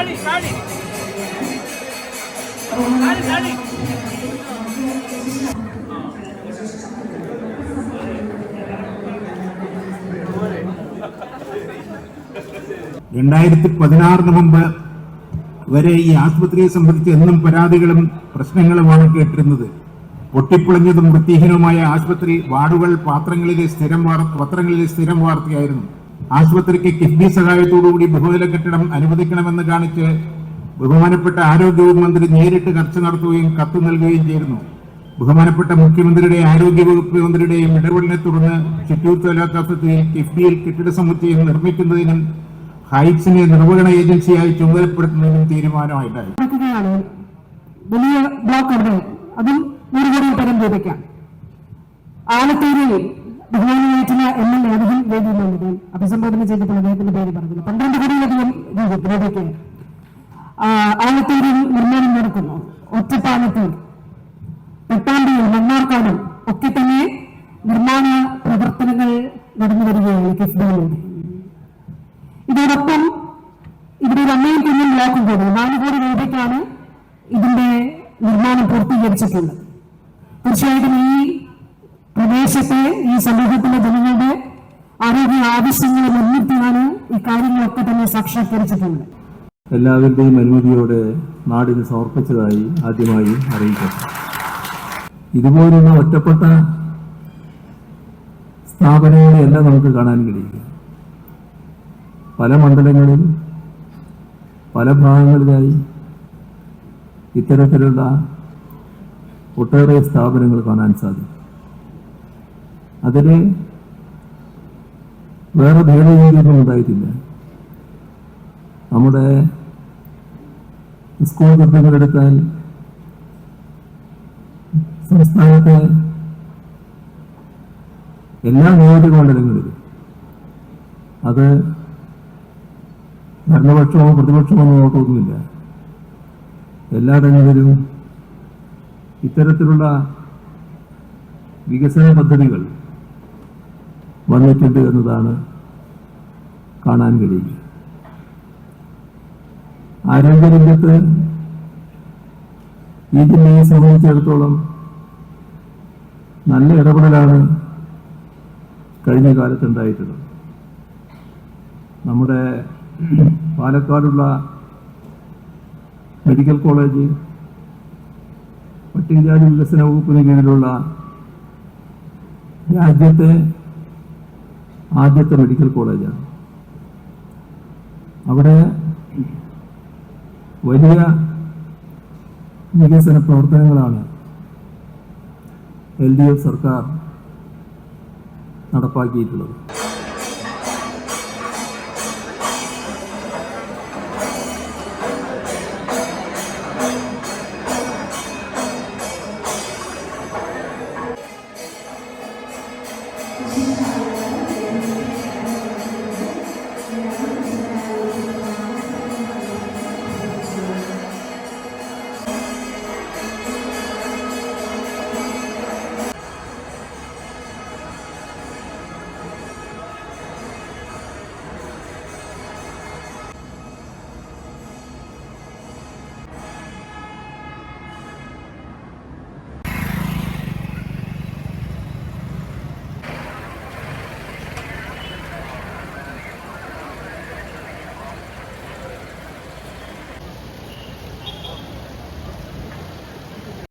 താഴി താഴി താഴി താഴി രണ്ടായിരത്തി പതിനാറിന് മുമ്പ് വരെ ഈ ആശുപത്രിയെ സംബന്ധിച്ച് എന്നും പരാതികളും പ്രശ്നങ്ങളുമാണ് കേട്ടിരുന്നത്. പൊട്ടിപ്പൊളിഞ്ഞതും വൃത്തിഹീനവുമായ ആശുപത്രി വാർഡുകൾ പാത്രങ്ങളിലെ സ്ഥിരം പത്രങ്ങളിലെ സ്ഥിരം വാർത്തയായിരുന്നു. ആശുപത്രിക്ക് കിഡ്നി സഹായത്തോടുകൂടി ബഹുനില കെട്ടിടം അനുവദിക്കണമെന്ന് കാണിച്ച് ബഹുമാനപ്പെട്ട ആരോഗ്യവകുപ്പ് മന്ത്രി നേരിട്ട് ചർച്ച നടത്തുകയും കത്ത് നൽകുകയും ചെയ്തിരുന്നു. ബഹുമാനപ്പെട്ട മുഖ്യമന്ത്രിയുടെയും ആരോഗ്യവകുപ്പ് മന്ത്രിയുടെയും ഇടപെടലിനെ തുടർന്ന് ചിറ്റൂർ താലൂക്ക് കിഫ്ബിയിൽ കെട്ടിട സമുച്ചയം നിർമ്മിക്കുന്നതിനും ഹൈറ്റ്സിനെ നിർവഹണ ഏജൻസിയായി ചുമതലപ്പെടുത്തുന്നതിനും തീരുമാനമായിട്ടായി വലിയ ബ്ലോക്ക് അവിടെ അതും ഒരു കോടി പരം രൂപയ്ക്കാണ്. ആലത്തൂരിൽ ബഹുമാനിയായിട്ടുള്ള എം എൽ എ അദ്ദേഹം അഭിസംബോധന ചെയ്തപ്പോൾ അദ്ദേഹത്തിന്റെ പേര് പറഞ്ഞില്ല. പന്ത്രണ്ട് കോടിയിലധികം രൂപ രൂപയ്ക്ക് ആലത്തൂരിൽ നിർമ്മാണം നടക്കുന്നു. ഒറ്റപ്പാലത്തൂർ പട്ടാമ്പിയിൽ മണ്ണാർക്കാടും ഒക്കെ തന്നെ നിർമ്മാണ പ്രവർത്തനങ്ങൾ നടന്നു വരികയാണ് കിഫ്ബിയിലൂടെ ഇതോടൊപ്പം ഇവിടെ ഒരു അമ്മയും കുഞ്ഞും ബ്ലോക്കും കൂടി. നാല് കോടി രൂപയ്ക്കാണ് ഇതിന്റെ നിർമ്മാണം പൂർത്തീകരിച്ചിട്ടുള്ളത്. തീർച്ചയായിട്ടും ഈ പ്രദേശത്തെ ഈ സമൂഹത്തിലെ ജനങ്ങളുടെ ആരോഗ്യ ആവശ്യങ്ങൾ മുൻനിർത്തിയാണ് ഈ കാര്യങ്ങളൊക്കെ തന്നെ സാക്ഷാത്കരിച്ചിട്ടുണ്ട് എല്ലാവരുടെയും അനുമതിയോടെ നാടിന് സമർപ്പിച്ചതായി ആദ്യമായി അറിയിക്കട്ടെ ഇതുപോലുള്ള ഒറ്റപ്പെട്ട സ്ഥാപനങ്ങളെയല്ല നമുക്ക് കാണാൻ കഴിയുക. പല മണ്ഡലങ്ങളിൽ പല ഭാഗങ്ങളിലായി ഇത്തരത്തിലുള്ള ഒട്ടേറെ സ്ഥാപനങ്ങൾ കാണാൻ സാധിക്കും. അതിൽ വേറെ ഭേദഗതിയൊന്നും ഉണ്ടായിട്ടില്ല. നമ്മുടെ സ്കൂൾ കെട്ടിടങ്ങളെടുത്താൽ സംസ്ഥാനത്തെ എല്ലാ നിയോജക മണ്ഡലങ്ങളിലും അത് ഭരണപക്ഷമോ പ്രതിപക്ഷമോ നോക്കൊന്നുമില്ല തന്നെയും ഇത്തരത്തിലുള്ള വികസന പദ്ധതികൾ വന്നിട്ടുണ്ട് എന്നതാണ് കാണാൻ കഴിയുക. ആരോഗ്യരംഗത്ത് ഈ ജില്ലയെ സംബന്ധിച്ചിടത്തോളം നല്ല ഇടപെടലാണ് കഴിഞ്ഞ കാലത്തുണ്ടായിട്ടുള്ളത് നമ്മുടെ പാലക്കാടുള്ള മെഡിക്കൽ കോളേജ് പട്ടികജാതി വികസന വകുപ്പിന് കീഴിലുള്ള രാജ്യത്തെ ആദ്യത്തെ മെഡിക്കൽ കോളേജാണ് അവിടെ വലിയ വികസന പ്രവർത്തനങ്ങളാണ് എൽ ഡി എഫ് സർക്കാർ നടപ്പാക്കിയിട്ടുള്ളത്